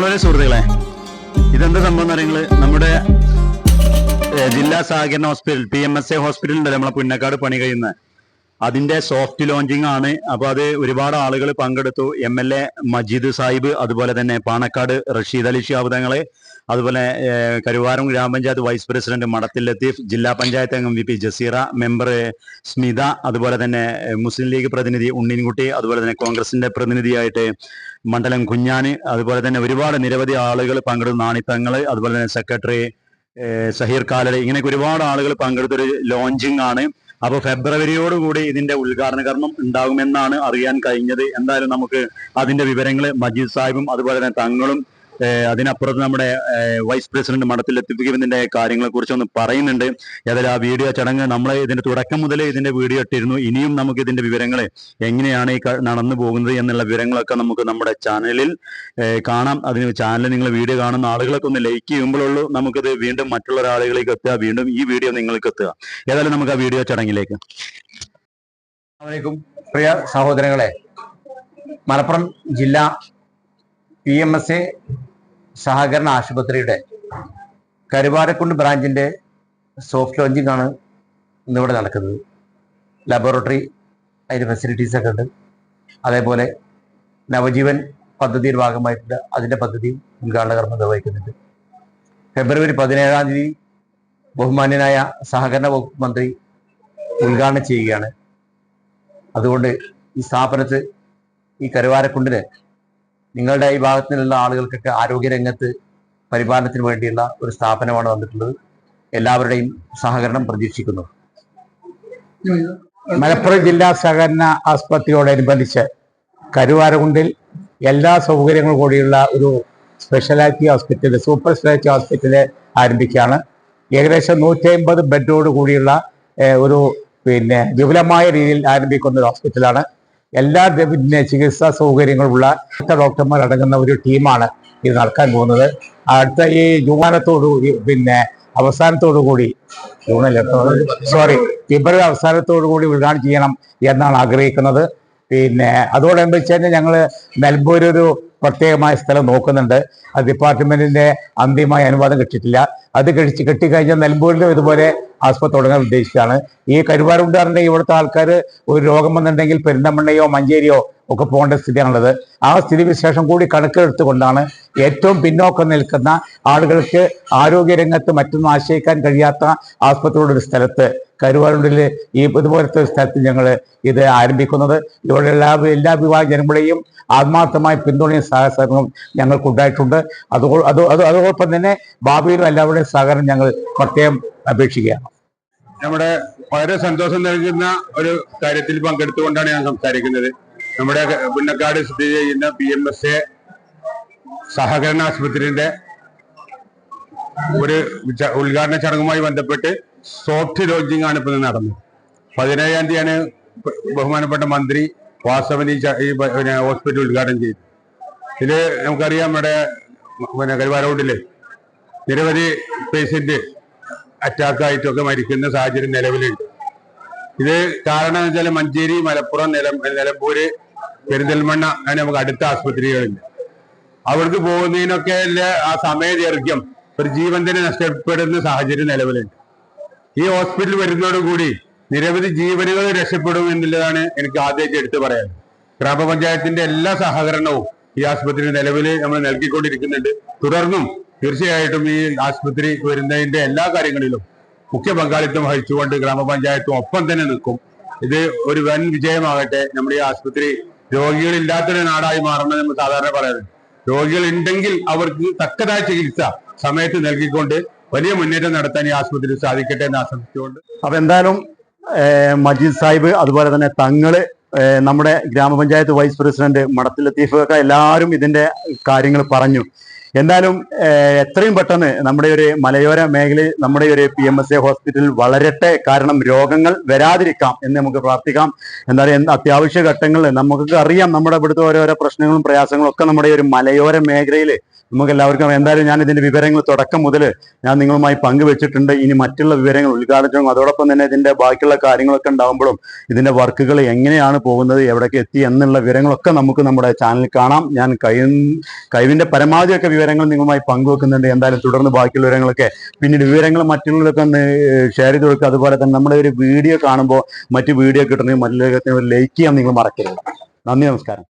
പ്രിയമുള്ള സുഹൃത്തുക്കളെ. ഇതെന്താ സംഭവം എന്ന് പറയുന്നത്? നമ്മുടെ ജില്ലാ സഹകരണ hospital P M S A hospital ഉണ്ട് നമ്മളെ പുന്നക്കാട് പണി കഴിയുന്ന. അതിന്റെ സോഫ്റ്റ് ലോഞ്ചിങ് ആണ്. അപ്പൊ അത് ഒരുപാട് ആളുകൾ പങ്കെടുത്തു. M L A Majeed Sahib അതുപോലെ തന്നെ പാണക്കാട് റഷീദ് അലി ഷിയാബ് തങ്ങൾ അതുപോലെ കരുവാരം ഗ്രാമപഞ്ചായത്ത് വൈസ് പ്രസിഡന്റ് മടത്തിൽ ലത്തീഫ് ജില്ലാ പഞ്ചായത്ത് അംഗം V P Jaseera member Smitha അതുപോലെ തന്നെ മുസ്ലിം ലീഗ് പ്രതിനിധി ഉണ്ണിൻകുട്ടി അതുപോലെ തന്നെ കോൺഗ്രസിന്റെ പ്രതിനിധിയായിട്ട് മണ്ഡലം കുഞ്ഞാന് അതുപോലെ തന്നെ ഒരുപാട് നിരവധി ആളുകൾ പങ്കെടുത്ത നാണിത്തങ്ങൾ അതുപോലെ തന്നെ സെക്രട്ടറി സഹീർ കാലടി ഇങ്ങനെയൊക്കെ ഒരുപാട് ആളുകൾ പങ്കെടുത്തൊരു ലോഞ്ചിങ് ആണ്. അപ്പൊ ഫെബ്രുവരിയോടുകൂടി ഇതിന്റെ ഉദ്ഘാടന കർമ്മം ഉണ്ടാകുമെന്നാണ് അറിയാൻ കഴിഞ്ഞത്. എന്തായാലും നമുക്ക് അതിന്റെ വിവരങ്ങൾ മജീദ് സാഹിബും അതുപോലെ തന്നെ തങ്ങളും അതിനപ്പുറത്ത് നമ്മുടെ വൈസ് പ്രസിഡന്റ് മഠത്തിൽ എത്തിപ്പിക്കുന്നതിന്റെ കാര്യങ്ങളെ കുറിച്ച് ഒന്ന് പറയുന്നുണ്ട്. ഏതായാലും ആ വീഡിയോ ചടങ്ങ് നമ്മൾ ഇതിന്റെ തുടക്കം മുതലേ ഇതിന്റെ വീഡിയോ ഇട്ടിരുന്നു. ഇനിയും നമുക്ക് ഇതിന്റെ വിവരങ്ങൾ എങ്ങനെയാണ് ഈ നടന്നു പോകുന്നത് എന്നുള്ള വിവരങ്ങളൊക്കെ നമുക്ക് നമ്മുടെ ചാനലിൽ കാണാം. അതിന് ചാനൽ നിങ്ങൾ വീഡിയോ കാണുന്ന ആളുകളൊക്കെ ഒന്ന് ലൈക്ക് ചെയ്യുമ്പോഴുള്ളൂ. നമുക്കിത് വീണ്ടും മറ്റുള്ള ആളുകളിലേക്ക് എത്തുക. വീണ്ടും ഈ വീഡിയോ നിങ്ങൾക്ക് എത്തുക. ഏതായാലും നമുക്ക് ആ വീഡിയോ ചടങ്ങിലേക്ക്. പ്രിയ സഹോദരങ്ങളെ മലപ്പുറം ജില്ലാ പി എം എസ് എ സഹകരണ ആശുപത്രിയുടെ കരുവാരക്കുണ്ട് ബ്രാഞ്ചിന്റെ സോഫ്റ്റ് ലോഞ്ചിങ് ആണ് ഇന്നിവിടെ നടക്കുന്നത്. ലബോറട്ടറി അതിന്റെ ഫെസിലിറ്റീസ് ഒക്കെ ഉണ്ട്. അതേപോലെ നവജീവൻ പദ്ധതിയുടെ ഭാഗമായിട്ടുള്ള അതിന്റെ പദ്ധതി ഉദ്ഘാടന കർമ്മം നിർവഹിക്കുന്നുണ്ട്. ഫെബ്രുവരി പതിനേഴാം തീയതി ബഹുമാന്യനായ സഹകരണ വകുപ്പ് മന്ത്രി ഉദ്ഘാടനം ചെയ്യുകയാണ്. അതുകൊണ്ട് ഈ സ്ഥാപനത്ത് ഈ കരുവാരക്കുണ്ടിന് നിങ്ങളുടെ ഈ ഭാഗത്തു നിന്നുള്ള ആളുകൾക്കൊക്കെ ആരോഗ്യരംഗത്ത് പരിപാലനത്തിന് വേണ്ടിയുള്ള ഒരു സ്ഥാപനമാണ് വന്നിട്ടുള്ളത്. എല്ലാവരുടെയും സഹകരണം പ്രതീക്ഷിക്കുന്നു. മലപ്പുറം ജില്ലാ സഹകരണ ആസ്പത്രിയോടനുബന്ധിച്ച് കരുവാരകുണ്ടിൽ എല്ലാ സൗകര്യങ്ങളും കൂടിയുള്ള ഒരു speciality hospital super speciality hospital ആരംഭിക്കുകയാണ്. ഏകദേശം നൂറ്റി അമ്പത് ബെഡോട് കൂടിയുള്ള ഒരു പിന്നെ വിപുലമായ രീതിയിൽ ആരംഭിക്കുന്ന ഒരു ഹോസ്പിറ്റലാണ്. എല്ലാ പിന്നെ ചികിത്സാ സൗകര്യങ്ങളുള്ള ഡോക്ടർമാർ അടങ്ങുന്ന ഒരു ടീമാണ് ഇത് നടക്കാൻ പോകുന്നത്. അടുത്ത ഈ ജൂമാനത്തോടു പിന്നെ അവസാനത്തോടു കൂടി ജൂണിൽ സോറി ഫെബ്രുവരി അവസാനത്തോടു കൂടി ഉദ്ഘാടനം ചെയ്യണം എന്നാണ് ആഗ്രഹിക്കുന്നത്. പിന്നെ അതോടനുബന്ധിച്ച് തന്നെ ഞങ്ങൾ മെൽബൂർ ഒരു പ്രത്യേകമായ സ്ഥലം നോക്കുന്നുണ്ട്. അത് ഡിപ്പാർട്ട്മെന്റിന്റെ അന്തിമമായ അനുവാദം കിട്ടിയിട്ടില്ല. അത് കഴിച്ച് കിട്ടിക്കഴിഞ്ഞാൽ നെൽമ്പൂരിലും ഇതുപോലെ ആസ്പത്രി തുടങ്ങാൻ ഉദ്ദേശിച്ചാണ്. ഈ കരുവാരുണ്ടാറിന്റെ ഇവിടുത്തെ ആൾക്കാർ ഒരു രോഗം വന്നിട്ടുണ്ടെങ്കിൽ പെരിന്തമണ്ണയോ മഞ്ചേരിയോ ഒക്കെ പോകേണ്ട സ്ഥിതിയാണുള്ളത്. ആ സ്ഥിതിവിശേഷം കൂടി കണക്കിലെടുത്തുകൊണ്ടാണ് ഏറ്റവും പിന്നോക്കം നിൽക്കുന്ന ആളുകൾക്ക് ആരോഗ്യരംഗത്ത് മറ്റൊന്നും ആശ്രയിക്കാൻ കഴിയാത്ത ആസ്പത്രിയുടെ ഒരു സ്ഥലത്ത്. കരുവാരുണ്ടിൽ ഈ ഇതുപോലത്തെ ഒരു സ്ഥലത്ത് ഞങ്ങൾ ഇത് ആരംഭിക്കുന്നത്. ഇവിടെ എല്ലാ എല്ലാ വിഭാഗ ജനങ്ങളെയും ആത്മാർത്ഥമായി പിന്തുണയും സഹകരണവും ഞങ്ങൾക്കുണ്ടായിട്ടുണ്ട്. അതോ അത് അത് അതോടൊപ്പം തന്നെ ഭാവിയിലും എല്ലാവരുടെയും സഹകരണം ഞങ്ങൾ പ്രത്യേകം അപേക്ഷിക്കുകയാണ്. നമ്മുടെ വളരെ സന്തോഷം നൽകുന്ന ഒരു കാര്യത്തിൽ പങ്കെടുത്തുകൊണ്ടാണ് ഞാൻ സംസാരിക്കുന്നത്. നമ്മുടെ പുന്നക്കാട് സ്ഥിതി ചെയ്യുന്ന പി എം എസ് എ സഹകരണ ആശുപത്രിന്റെ ഒരു ഉദ്ഘാടന ചടങ്ങുമായി ബന്ധപ്പെട്ട് സോഫ്റ്റ് ലോഞ്ചിങ് ആണ് ഇപ്പൊ നടന്നത്. പതിനേഴാം തീയതിയാണ് ബഹുമാനപ്പെട്ട മന്ത്രി വാസവൻ ഈ ഹോസ്പിറ്റൽ ഉദ്ഘാടനം ചെയ്തു ഇതിൽ നമുക്കറിയാം നമ്മുടെ പിന്നെ കരുവാരോഡിൽ നിരവധി പേഷ്യന്റ് അറ്റാക്ക് ആയിട്ടൊക്കെ മരിക്കുന്ന സാഹചര്യം നിലവിലുണ്ട്. ഇത് കാരണം വെച്ചാൽ മഞ്ചേരി മലപ്പുറം നില നിലമ്പൂര് പെരിന്തൽമണ്ണ അങ്ങനെ നമുക്ക് അടുത്ത ആസ്പത്രികളുണ്ട്. അവിടേക്ക് പോകുന്നതിനൊക്കെ ആ സമയ ദൈർഘ്യം ഒരു ജീവൻ തന്നെ നഷ്ടപ്പെടുന്ന സാഹചര്യം നിലവിലുണ്ട്. ഈ ഹോസ്പിറ്റൽ വരുന്നതോടുകൂടി നിരവധി ജീവനുകൾ രക്ഷപ്പെടും എന്നുള്ളതാണ് എനിക്ക് ആദ്യമായിട്ട് എടുത്തു പറയാൻ ഗ്രാമപഞ്ചായത്തിന്റെ എല്ലാ സഹകരണവും ഈ ആശുപത്രി നിലവിൽ നമ്മൾ നൽകിക്കൊണ്ടിരിക്കുന്നുണ്ട്. തുടർന്നും തീർച്ചയായിട്ടും ഈ ആശുപത്രി വരുന്നതിന്റെ എല്ലാ കാര്യങ്ങളിലും മുഖ്യ പങ്കാളിത്തം വഹിച്ചുകൊണ്ട് ഗ്രാമപഞ്ചായത്തും ഒപ്പം തന്നെ നിൽക്കും. ഇത് ഒരു വൻ വിജയമാകട്ടെ. നമ്മുടെ ഈ ആശുപത്രി രോഗികൾ രോഗികളില്ലാത്തൊരു നാടായി മാറണമെന്ന് നമ്മൾ സാധാരണ പറയാറുണ്ട്. രോഗികൾ ഉണ്ടെങ്കിൽ അവർക്ക് തക്കതായ ചികിത്സ സമയത്ത് നൽകിക്കൊണ്ട് വലിയ മുന്നേറ്റം നടത്താൻ ഈ ആശുപത്രിയിൽ സാധിക്കട്ടെ എന്ന് ആശംസിച്ചുകൊണ്ട്. അപ്പൊ എന്തായാലും മജീദ് സാഹിബ് അതുപോലെ തന്നെ തങ്ങൾ നമ്മുടെ ഗ്രാമപഞ്ചായത്ത് വൈസ് പ്രസിഡന്റ് മടത്തിൽ ലത്തീഫ് ഒക്കെ എല്ലാവരും ഇതിന്റെ കാര്യങ്ങൾ പറഞ്ഞു. എന്തായാലും എത്രയും പെട്ടെന്ന് നമ്മുടെ ഒരു മലയോര മേഖലയിൽ നമ്മുടെ ഒരു P M S A hospital വളരട്ടെ കാരണം രോഗങ്ങൾ വരാതിരിക്കാം എന്ന് നമുക്ക് പ്രാർത്ഥിക്കാം. എന്തായാലും അത്യാവശ്യ ഘട്ടങ്ങളിൽ നമുക്ക് അറിയാം നമ്മുടെ ഇവിടുത്തെ ഓരോരോ പ്രശ്നങ്ങളും പ്രയാസങ്ങളും ഒക്കെ നമ്മുടെ ഒരു മലയോര മേഖലയിൽ നമുക്ക് എല്ലാവർക്കും അറിയാം. എന്തായാലും ഞാൻ ഇതിന്റെ വിവരങ്ങൾ തുടക്കം മുതൽ ഞാൻ നിങ്ങളുമായി പങ്കുവെച്ചിട്ടുണ്ട്. ഇനി മറ്റുള്ള വിവരങ്ങൾ ഉദ്ഘാടനവും അതോടൊപ്പം തന്നെ ഇതിന്റെ ബാക്കിയുള്ള കാര്യങ്ങളൊക്കെ ഉണ്ടാകുമ്പോഴും ഇതിന്റെ വർക്കുകൾ എങ്ങനെയാണ് പോകുന്നത് എവിടേക്ക് എത്തി എന്നുള്ള വിവരങ്ങളൊക്കെ നമുക്ക് നമ്മുടെ ചാനലിൽ കാണാം. ഞാൻ കൈ കഴിവിന്റെ പരമാവധിയൊക്കെ വിവരങ്ങൾ നിങ്ങളുമായി പങ്കുവെക്കുന്നുണ്ട്. എന്തായാലും തുടർന്ന് ബാക്കിയുള്ള വിവരങ്ങളൊക്കെ പിന്നീട് വിവരങ്ങൾ മറ്റുള്ളവരൊക്കെ ഒന്ന് ഷെയർ ചെയ്ത് കൊടുക്കുക. അതുപോലെ തന്നെ നമ്മുടെ ഒരു വീഡിയോ കാണുമ്പോൾ മറ്റു വീഡിയോ കിട്ടണമെങ്കിൽ മറ്റുള്ള ലൈക്ക് ചെയ്യാൻ നിങ്ങൾ മറക്കരുത്. നന്ദി നമസ്കാരം.